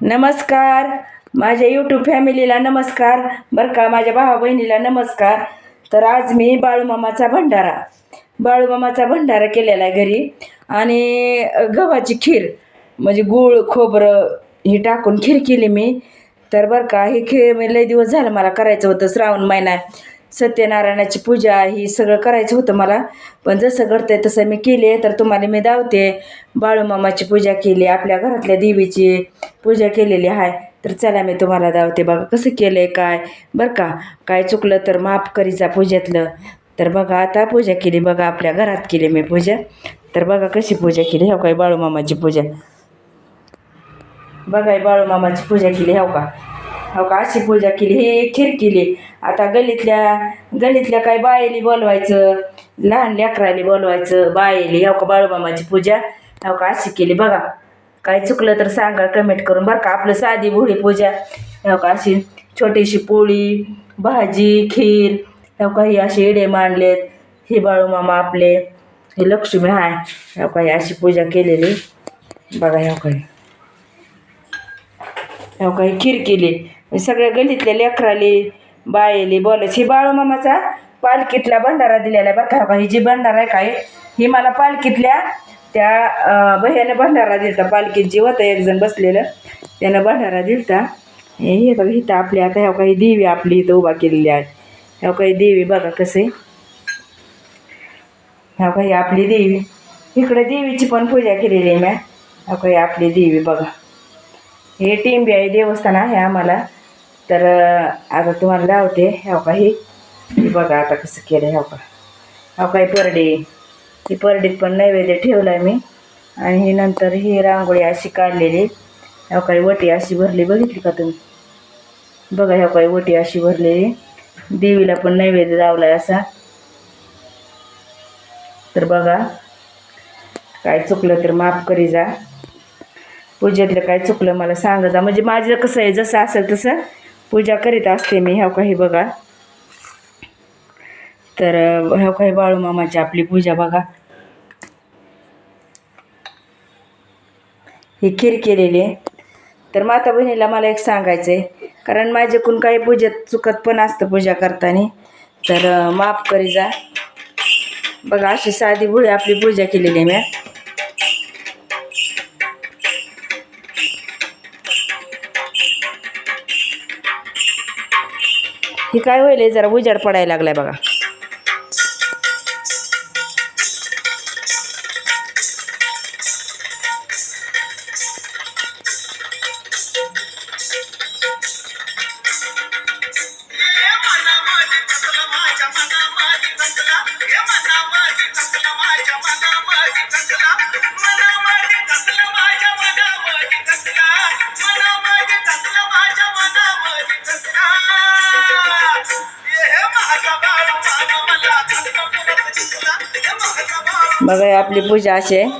नमस्कार. माझ्या यूट्यूब फॅमिलीला नमस्कार. बरं का माझ्या भावा बहिणीला नमस्कार. तर आज मी बाळूमामाचा भंडारा बाळूमामाचा भंडारा केलेला आहे घरी. आणि गव्हाची खीर म्हणजे गूळ खोबरं ही टाकून खीर केली मी. तर बरं का ही खीर मी लय दिवस झालं मला करायचं होतं श्रावण महिना सत्यनारायणाची पूजा ही सगळं करायचं होतं मला. पण जसं घडतंय तसं मी केले तर तुम्हाला मी दावते. बाळूमामाची पूजा केली आपल्या घरातल्या देवीची पूजा केलेली आहे. तर चला मी तुम्हाला दावते. बघा कसं केलं आहे काय? बरं का? काय चुकलं तर माफ करीचा पूजेतलं. तर बघा आता पूजा केली. बघा आपल्या घरात केली मी पूजा. तर बघा कशी पूजा केली. हो काय बाळूमामाची पूजा. बघा बाळूमामाची पूजा केली. हो का हो का? अशी पूजा केली हे खीर केली. आता गलीतल्या गलीतल्या काय बायली बोलवायचं लहान लेकराली बोलवायचं बायली हो का बाळूबामाची पूजा. हो का अशी केली. बघा काय चुकलं तर सांगा कमेंट करून. बरं का आपलं साधी भोळी पूजा. हो का अशी छोटीशी पोळी भाजी खीर हो का ही असे इडे मांडलेत. हे बाळूमामा आपले हे लक्ष्मी हाय. हो का अशी पूजा केलेली. बघा हो काय हो काही खीर केली. सगळ्या गलीतल्या लेकराली बायली बोलायची बाळूमामाचा पालखीतला भंडारा दिलेला आहे बरं का. ही जी भंडारा आहे काय ही मला पालखीतल्या त्या बह्याने भंडारा दिलता. पालखीत जी होतं एक जण बसलेलं त्यानं भंडारा दिलता. हे हे बघा इथं आपली आता ह्या काही देवी आपली इथं उभा केलेली आहे. ह्या काही देवी बघा कसे. ह्या काही आपली देवी. इकडे देवीची पण पूजा केलेली आहे मॅ ह्या काही आपली देवी बघा. हे टेंबी आहे देवस्थान आहे आम्हाला. तर आता तुम्हाला लावते ह्या काही हे. बघा आता कसं केलं ह्या का. ह्या काही परडे. ही परडीत पण नैवेद्य ठेवला आहे मी. आणि ही नंतर ही रांगोळी अशी काढलेली. ह्या काही वटी अशी भरली बघितली का तुम्ही? बघा ह्या काही वटी अशी भरलेली. देवीला पण नैवेद्य लावला आहे असा. तर बघा काय चुकलं तर माफ करी जा पूजेतलं काय चुकलं मला सांग जा. म्हणजे माझं कसं आहे जसं असेल तसं पूजा करीत असते मी हो ह्या काही बघा. तर हो ह्या काही बाळूमामाची आपली पूजा बघा. ही खीर केलेली आहे. तर माता बहिणीला मला एक सांगायचं आहे कारण माझ्याकडून काही पूजेत चुकत पण असतं पूजा करताना. तर माफ करी जा बघा अशी साधी भुळी आपली पूजा केलेली आहे मी. हे काय होईल जरा उजाड पडायला लागलाय बघा. बघा आपली पूजा अशी आहे.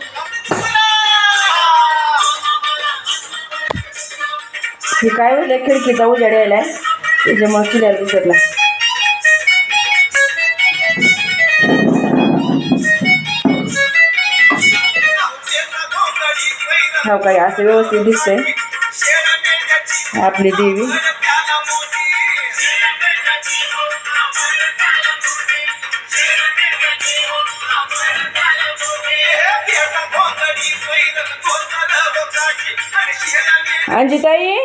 काय होईल खिडकीचा उजाड यायलाय त्याच्यामुळे क्लिअर दिसत नाही. हो काय असं व्यवस्थित दिसतंय. आपली देवी. अंजुताई?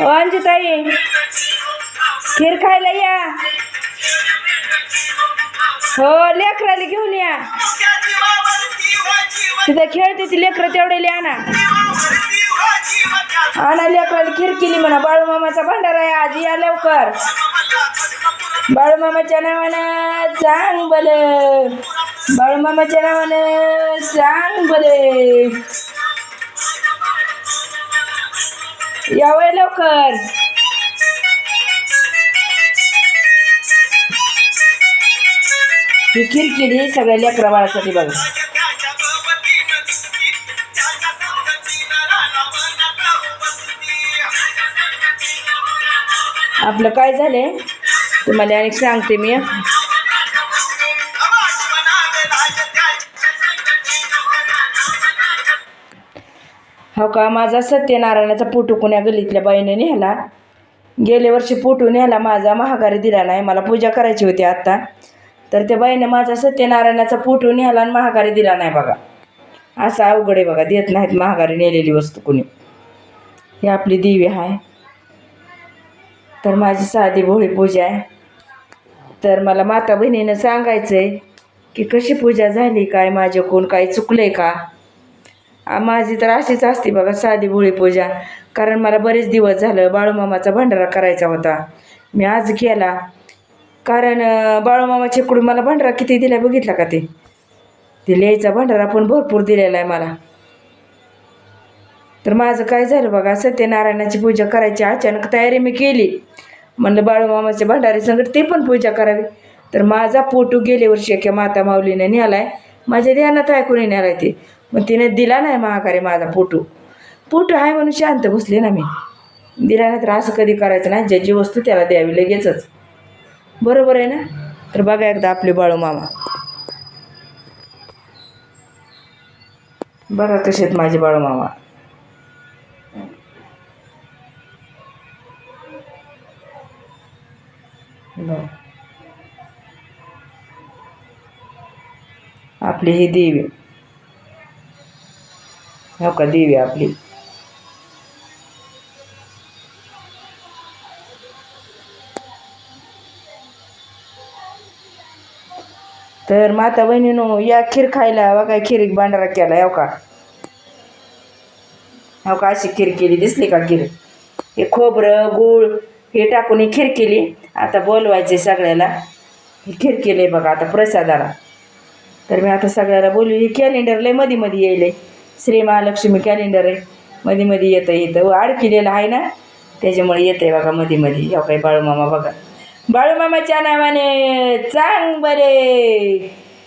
ओ अंजुताई खीर खायला या. हो लेकराला घेऊन या. तिथं खेळते ती लेकरं तेवढे आणा. आणा लेकराला खीर केली म्हणा. बाळूमामाचा भांडार आहे आज. या लवकर. बाळूमामाच्या नावानं चांग बल बाळूमामाच्या नावानं सांग बले यावं लवकर. ही खीर सगळ्या लेकरा बाळासाठी बघा. आपलं काय झालंय? तुम्हाला अनेक सांगते मी हो का? माझा सत्यनारायणाचा फोटो कुण्या गल्लीतल्या बाईने नेला? गेल्या वर्षी फोटो नेला माझा महागारी दिला नाही मला पूजा करायची होती आत्ता. तर त्या बाईने माझा सत्यनारायणाचा फोटो नेला आणि महागारी दिला नाही बघा. असं अवघड आहे बघा देत नाहीत महागारी नेलेली वस्तू कुणी. ही आपली देवी आहे. तर माझी साधी भोळी पूजा आहे. तर मला माता बहिणीनं सांगायचं आहे की कशी पूजा झाली काय माझ्याकडून काही चुकलं आहे का? माझी तर अशीच असते बघा साधी भोळी पूजा. कारण मला बरेच दिवस झालं बाळूमामाचा भंडारा करायचा होता. मी आज केला. कारण बाळूमामाचे बाळूमामाच्याकडून मला भंडारा किती दिला बघितला का ते? ते लिहायचा भंडारा पण भरपूर दिलेला आहे मला. तर माझं काय झालं बघा सत्यनारायणाची पूजा करायची अचानक तयारी मी केली. म्हणलं बाळूमामाच्या भंडारी संगत ते पण पूजा करावी. तर माझा फोटो गेल्या वर्षी एका माता माऊलीने नेलाय. माझ्या ध्यानात ऐकून नेलाय ते. मग तिने दिला नाही महाकारे माझा फोटो. फोटो आहे म्हणून शांत बसले ना मी. दिला नाही तर असं कधी करायचं नाही. ज्याची वस्तू त्याला द्यावी लगेचच. बरोबर आहे ना? तर बघा एकदा आपले बाळूमामा बघा कसे आहेत माझे बाळू मामा. आपली ही देवी. हो का देवी आपली. तर माता बहिणीनो या खीर खायला बघा खीर भांडारा केला हो का? हो का अशी खीर केली दिसली का खीर? हे खोबरं गूळ हे टाकून ही खीर केली. आता बोलवायचे सगळ्याला. ही खीर केली बघा आता प्रसादाला. तर मी आता सगळ्याला बोलू हे कॅलेंडर लयमध्ये मध्ये येईल श्री महालक्ष्मी कॅलेंडर आहे. मध्ये मध्ये येतं येतं अडकिलेलं आहे ना? त्याच्यामुळे येतं आहे बघा मध्ये मध्ये हो काय बाळूमामा बघा. बाळूमामाच्या नावाने चांग बरे.